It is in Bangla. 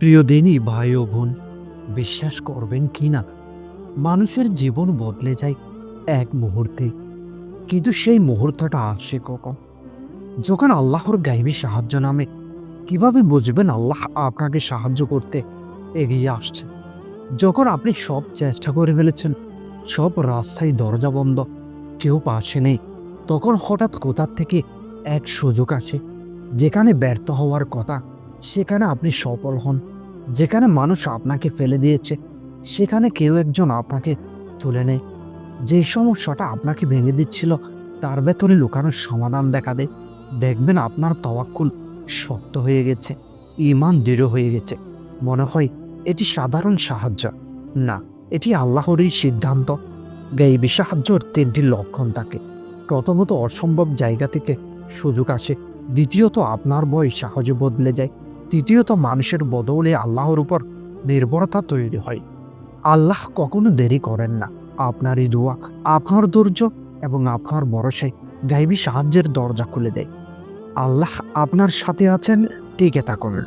প্রিয় দিনই ভাই ও বোন, বিশ্বাস করবেন কি না? মানুষের জীবন বদলে যায় এক মুহূর্তে। কিন্তু সেই মুহূর্তটা আসে কখন? যখন আল্লাহর গাইবী সাহায্য নামে, কীভাবে বুঝবেন আল্লাহ আপনাকে সাহায্য করতে এগিয়ে আসছে? যখন আপনি সব চেষ্টা করে ফেলেছেন, সব রাস্তায় দরজা বন্ধ, কেউ পাশে নেই, তখন হঠাৎ কোথার থেকে এক সুযোগ আসে, যেখানে ব্যর্থ হওয়ার কথা সেখানে আপনি সফল হন। যেখানে মানুষ আপনাকে ফেলে দিয়েছে, সেখানে কেউ একজন আপনাকে তুলে নেয় যে সমস্যাটা আপনাকে ভেঙে দিচ্ছিল, তার ভেতরে লুকানোর সমাধান দেখা দেয়। দেখবেন আপনার তওয়াক্কুল শক্ত হয়ে গেছে ইমান দৃঢ় হয়ে গেছে। মনে হয় এটি সাধারণ সাহায্য। না, এটি আল্লাহরই সিদ্ধান্ত। গাইবি সাহায্যর তিনটি লক্ষণ থাকে। প্রথমত, অসম্ভব জায়গা থেকে সুযোগ আসে। দ্বিতীয়ত, আপনার বয় সাহসে বদলে যায়। তৃতীয়ত মানুষের বদৌলে আল্লাহর উপর নির্ভরতা তৈরি হয়। আল্লাহ কখনো দেরি করেন না। আপনারই দোয়া আপনার ধৈর্য এবং আপনার বরসে গাইবী সাহায্যের দরজা খুলে দেয়। আল্লাহ আপনার সাথে আছেন, টিকে থাকুন।